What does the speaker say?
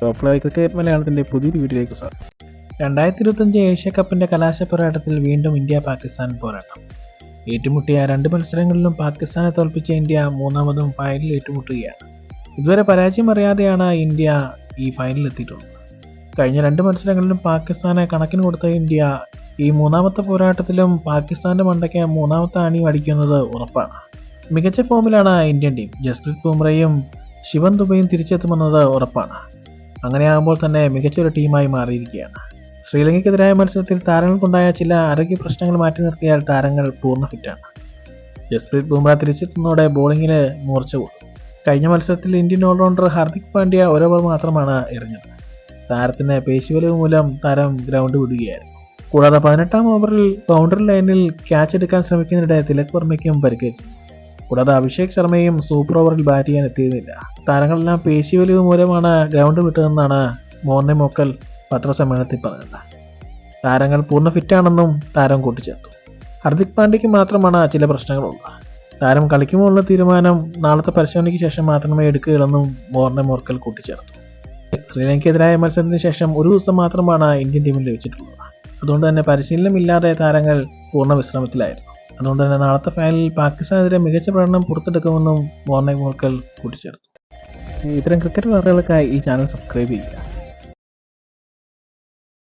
Top cricket മലയാളത്തിന്റെ പുതിയൊരു വീഡിയോയിലേക്ക് സ്വാഗതം രണ്ടായിരത്തി ഇരുപത്തഞ്ച് ഏഷ്യ കപ്പിന്റെ കലാശ പോരാട്ടത്തിൽ വീണ്ടും ഇന്ത്യ പാകിസ്ഥാൻ പോരാട്ടം. ഏറ്റുമുട്ടിയ രണ്ട് മത്സരങ്ങളിലും പാകിസ്ഥാനെ തോൽപ്പിച്ച ഇന്ത്യ മൂന്നാമതും ഫൈനലിൽ ഏറ്റുമുട്ടുകയാണ്. ഇതുവരെ പരാജയം അറിയാതെയാണ് ഇന്ത്യ ഈ ഫൈനലിൽ എത്തിയിട്ടുള്ളത്. കഴിഞ്ഞ രണ്ട് മത്സരങ്ങളിലും പാകിസ്ഥാനെ കണക്കിന് കൊടുത്ത ഇന്ത്യ ഈ മൂന്നാമത്തെ പോരാട്ടത്തിലും പാകിസ്ഥാന്റെ മണ്ടയ്ക്ക് മൂന്നാമത്തെ അണി അടിക്കുന്നത് ഉറപ്പാണ്. മികച്ച ഫോമിലാണ് ഇന്ത്യൻ ടീം ജസ്പ്രീത് ബുംറയും ശിവൻ ദുബൈയും തിരിച്ചെത്തുമെന്നത് ഉറപ്പാണ്. അങ്ങനെയാകുമ്പോൾ തന്നെ മികച്ചൊരു ടീമായി മാറിയിരിക്കുകയാണ്. ശ്രീലങ്കയ്ക്കെതിരായ മത്സരത്തിൽ താരങ്ങൾക്കുണ്ടായ ചില ആരോഗ്യ പ്രശ്നങ്ങൾ മാറ്റി നിർത്തിയാൽ താരങ്ങൾ പൂർണ ഫിറ്റാണ് ജസ്പ്രീത് ബുംറ തിരിച്ചെത്തുന്നതോടെ ബോളിങ്ങിന് മൂർച്ച പോകും കഴിഞ്ഞ മത്സരത്തിൽ ഇന്ത്യൻ ഓൾറൗണ്ടർ ഹാർദിക് പാണ്ഡ്യ ഓരോവർ മാത്രമാണ് എറിഞ്ഞത്. താരത്തിന് പേശിവലിവ് മൂലം താരം ഗ്രൗണ്ട് വിടുകയായിരുന്നു. കൂടാതെ പതിനെട്ടാം ഓവറിൽ ബൗണ്ടറി ലൈനിൽ ക്യാച്ച് എടുക്കാൻ ശ്രമിക്കുന്നതിനിടെ തിലക് വർമ്മയ്ക്കും പരിക്കേറ്റു. കൂടാതെ അഭിഷേക് ശർമ്മയും സൂപ്പർ ഓവറിൽ ബാറ്റ് ചെയ്യാൻ എത്തിയിരുന്നില്ല. താരങ്ങളെല്ലാം പേശിവലിവ് മൂലമാണ് ഗ്രൗണ്ട് വിട്ടതെന്നാണ് മോർണി മോക്കൽ പത്രസമ്മേളനത്തിൽ പറഞ്ഞത്. താരങ്ങൾ പൂർണ ഫിറ്റാണെന്നും താരം കൂട്ടിച്ചേർത്തു. ഹർദിക് പാണ്ഡ്യയ്ക്ക് മാത്രമാണ് ചില പ്രശ്നങ്ങളുള്ളത്. താരം കളിക്കുമോ എന്ന തീരുമാനം നാളത്തെ പരിശോധനയ്ക്ക് ശേഷം മാത്രമേ എടുക്കുകയുള്ളെന്നും മോർണെ മോർക്കൽ കൂട്ടിച്ചേർത്തു. ശ്രീലങ്കയ്ക്കെതിരായ മത്സരത്തിന് ശേഷം ഒരു ദിവസം മാത്രമാണ് ഇന്ത്യൻ ടീമിൽ ലഭിച്ചിട്ടുള്ളത്. അതുകൊണ്ട് തന്നെ പരിശീലനമില്ലാതെ താരങ്ങൾ പൂർണ വിശ്രമത്തിലായിരുന്നു. അതുകൊണ്ട് തന്നെ നാളത്തെ ഫൈനലിൽ പാകിസ്ഥാനെതിരെ മികച്ച പ്രകടനം പുറത്തെടുക്കുമെന്നും മോർണെ മോർക്കൽ കൂട്ടിച്ചേർത്തു. ഇത്തരം ക്രിക്കറ്റ് വാർത്തകൾക്കായി ഈ ചാനൽ സബ്സ്ക്രൈബ് ചെയ്യുക.